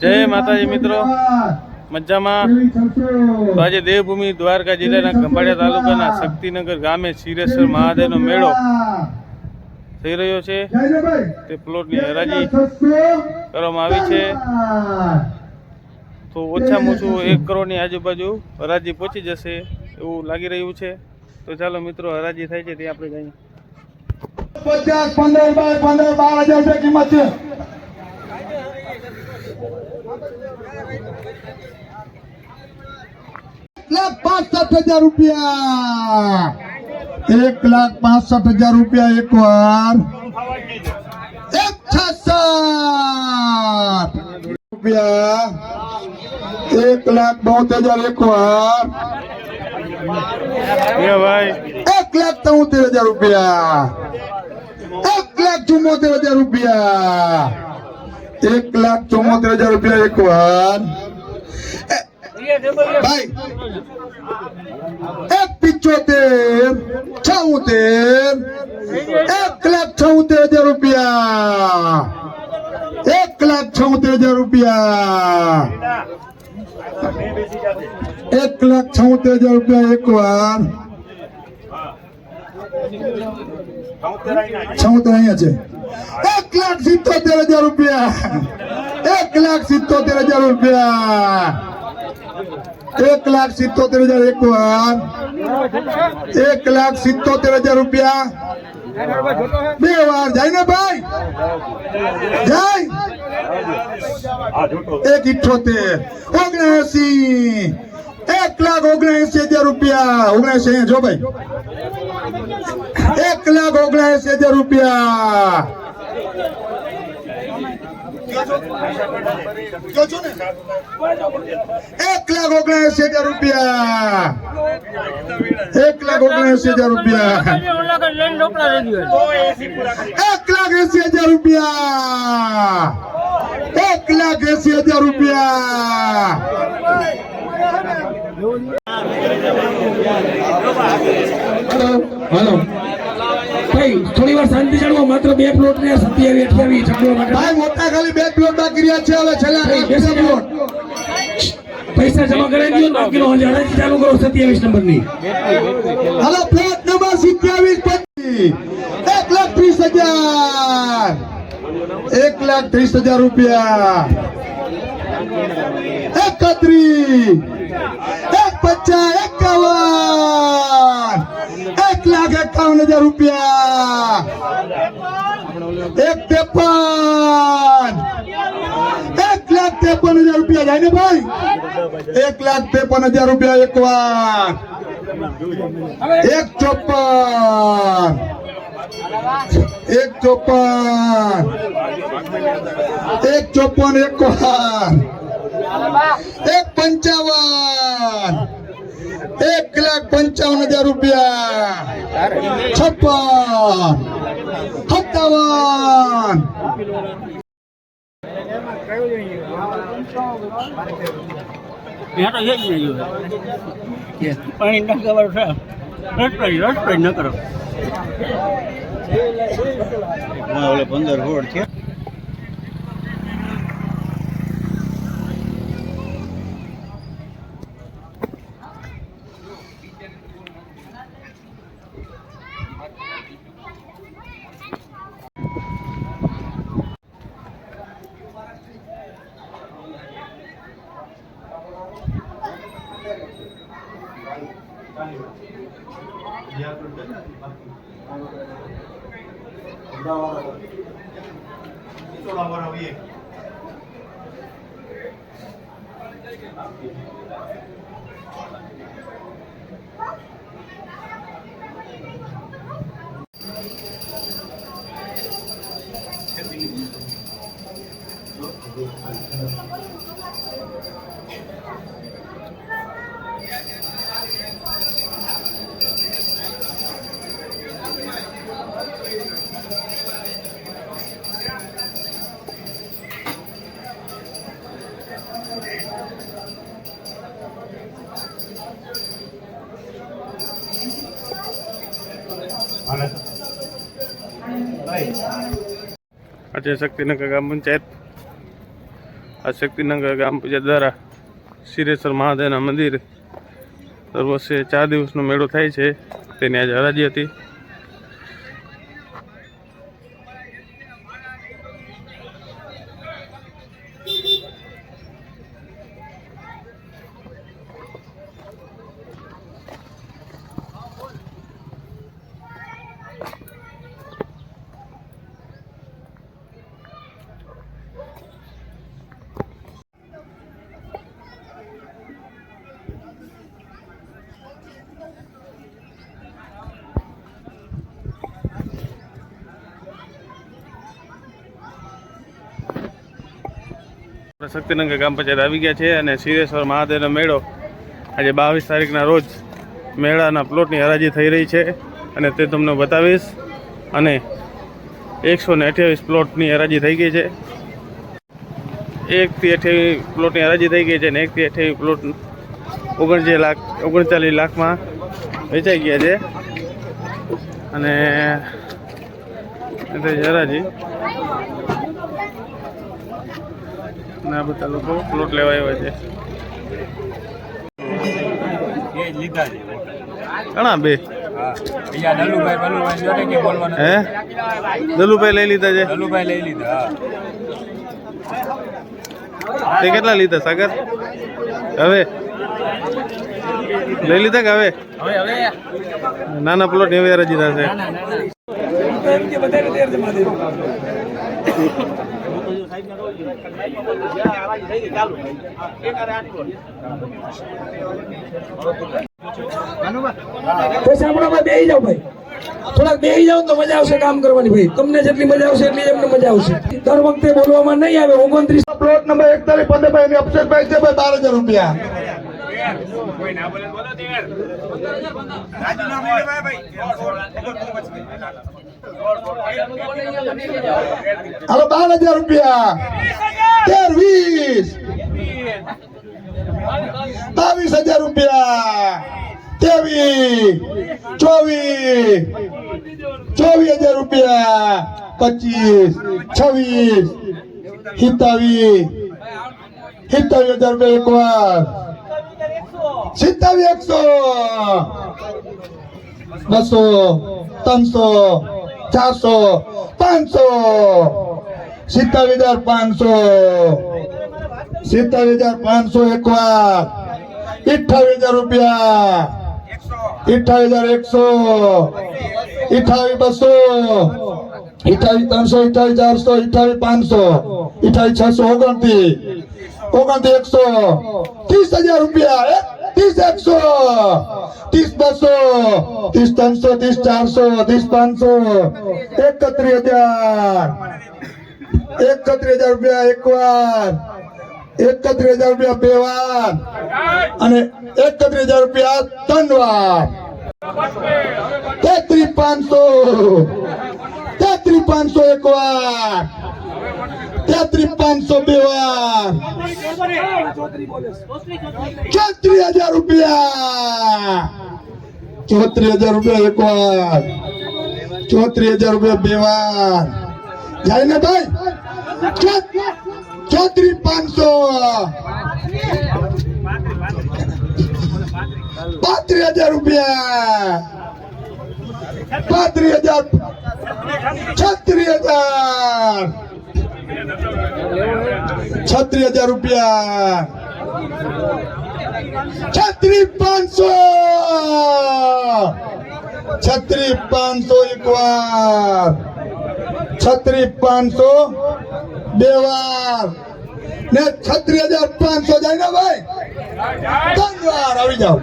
જય માતાજી મિત્રો. મજામાં. તો આજે દેવભૂમિ દ્વારકા જિલ્લાના ખંભાળિયા તાલુકાના શક્તિનગર ગામે શિરેશ્વર મહાદેવનો મેળો થઈ રહ્યો છે. તે પ્લોટની હરાજી કરવામાં આવી છે. તો ઓછામાં ઓછું એક કરોડની આજુબાજુ હરાજી પહોંચી જશે એવું લાગી રહ્યું છે. તો ચાલો મિત્રો, હરાજી થાય છે તે આપણે જઈએ પચાસ, પંદર બાર પંદર, બાર હજાર રૂપિયા કિંમત છે. લાખ પાસઠ હજાર રૂપિયા. એક લાખ પાસઠ હજાર રૂપિયા એક વાર એક છસઠ રૂપિયા. એક લાખ બોતેર હજાર એક વાર એક લાખ ચૌતેર હજાર રૂપિયા. એક લાખ ચુમ્મોતેર હજાર રૂપિયા. એક લાખ ચુમ્મોતેર હજાર રૂપિયા એક વાર. ભાઈ એક પિચોતેર છોતેર એક લાખ છોતેર હજાર રૂપિયા. એક લાખ છોતેર હજાર રૂપિયા. એક લાખ છોતેર હજાર રૂપિયા એક વાર. છોતેર અહીંયા છે. એક લાખ સિત્તોતેર હજાર રૂપિયા. એક લાખ સિત્તોતેર હજાર રૂપિયા. એક લાખ સિત્તોતેર હજાર એક વાર. એક લાખ સિત્તોતેર હજાર રૂપિયા. બે વાર જાય ને ભાઈ? જાય? એક ઇઠોતેર. ઓગણસી. એક લાખ ઓગણસી હજાર રૂપિયા. ઓગણસી અહીંયા જો ભાઈ. એક લાખ ઓગણસી હજાર રૂપિયા. એક લાખ ઓગણસી હજાર રૂપિયા. એક લાખ ઓગણસી હજાર રૂપિયા. એક લાખ એસી હજાર રૂપિયા. એક લાખ એસી હજાર રૂપિયા. હાલો ભાઈ થોડી વાર શાંતિ જાણવો માત્ર બે પ્લોટ ને સત્યાવી અઠ્યાવી છગડવા માટે. ભાઈ મોટા ખાલી બે પ્લોટ બાકી રહ્યા છે હવે છેલ્લા એક પ્લોટ પૈસા જમા કરાવી દો બાકીનો હજી હરાજી ચાલુ કરો સત્યાવીસ નંબરની હાલો પ્લોટ નંબર સિત્યાવીસ પચીસ એક લાખ ત્રીસ હજાર. એક લાખ ત્રીસ હજાર રૂપિયા. એકત્રીસ. એક પચાસ એકાવન. એક લાખ એકાવન હજાર રૂપિયા. એક ત્રેપન. એક લાખ ત્રેપન હજાર રૂપિયા જાય ને ભાઈ? એક લાખ ત્રેપન હજાર રૂપિયા એક વાર. એક ચોપન. એક ચોપન. એક ચોપન એક વાર. એક પંચાવન. એક લાખ પંચાવન હજાર રૂપિયા. છપ્પન. સત્તાવન. પાણી ના ખબર છે. રસપ્રદ રસપ્રદ ન કરો. પંદર હોડ છે. Eso lo hago ahora bien. આજે શક્તિનગર ગ્રામ પંચાયત, આ શક્તિનગર ગ્રામ પંચાયત દ્વારા શિરેશ્વર મહાદેવના મંદિર દર વર્ષે ચાર દિવસનો મેળો થાય છે. તેની આજે હરાજી હતી. શક્તિનગર ગ્રામ પંચાયત આવી ગયા છે અને શિરેશ્વર મહાદેવનો મેળો આજે બાવીસ તારીખના રોજ મેળાના પ્લોટની હરાજી થઈ રહી છે અને તે તમને બતાવીશ. અને એકસો ને અઠ્યાવીસ પ્લોટની હરાજી થઈ ગઈ છે. એકથી અઠ્યાવીસ પ્લોટની હરાજી થઈ ગઈ છે અને એકથી અઠ્યાવીસ પ્લોટ ઓગણચાલીસ લાખ, ઓગણચાલીસ લાખમાં વેચાઈ ગયા છે. અને હરાજી. આ બધા લોકો પ્લોટ લેવા આવ્યા છે. એ લીધા છે. ઘણા બે? દલુભાઈ લઈ લીધા છે? દલુભાઈ લઈ લીધા તે કેટલા લીધા સાગર? હવે? લઈ લીધા કે હવે? નાના પ્લોટ એવી હરાજી થશે. એમ કે બધાને તૈયાર છે પછી જાઓ ભાઈ. થોડાક બે જાઓ તો મજા આવશે કામ કરવાની ભાઈ. તમને જેટલી મજા આવશે એટલી એમને મજા આવશે. દર વખતે બોલવામાં નહીં આવે, ઓગણત્રીસ. પ્લોટ નંબર એકતાલીસ પંદર ભાઈ અક્ષરભાઈ છે ભાઈ બાર હજાર રૂપિયા. હાલો, બાર હજાર રૂપિયા. તેર, વીસ. બાવીસ હજાર રૂપિયા. ત્રેવીસ. ચોવીસ. ચોવીસ હજાર રૂપિયા. પચીસ. છવ્વીસ. સિત્તાવીસ. સિત્તાવીસ હજાર રૂપિયા એક સિત્તાવીસ એકસો. બસો, ત્રણસો, ચારસો, પાંચસો. સિત્તાવીસ હજાર પાંચસો. સિત્તાવીસ હજાર પાંચસો એક વાર અઠાવીસ હજાર રૂપિયા. અઠાવી હજાર એકસો. અઠાવીસ બસો. અઠાવીસ ત્રણસો અઠાવીસ ચારસો અઠાવીસ પાંચસો. અઠાવીસ છસો ઓગણતી ઓગણતી એકસો. ત્રીસ હજાર રૂપિયા. ત્રીસ એકસો ત્રીસ બસો ત્રીસ ત્રણસો ત્રીસ ચારસો ત્રીસ પાંચસો એકત્રીસ હજાર એકત્રીસ હજાર રૂપિયા એક વાર એકત્રીસ હજાર રૂપિયા બે વાર અને એકત્રીસ હજાર રૂપિયા ત્રણ વાર તેત્રીસ પાંચસો તેત્રીસ પાંચસો એક વાર તેત્રીસ પાંચસો બે વાર ચોત્રીસ હજાર રૂપિયા ચોત્રીસ હજાર રૂપિયા એક વાર ચોત્રીસ હજાર રૂપિયા બે વાર જાય ને ભાઈ ચો- ચોત્રીસ પાંચસો પાંત્રીસ હજાર રૂપિયા પાંત્રીસ હજાર છત્રીસ હજાર છત્રીસ હજાર રૂપિયા. છત્રીસ પાંચસો. છત્રીસ પાંચસો એક વાર છત્રીસ પાંચસો બે વાર. ને છત્રીસ હજાર પાંચસો જાય ને ભાઈ? ત્રણ વાર આવી જાઓ.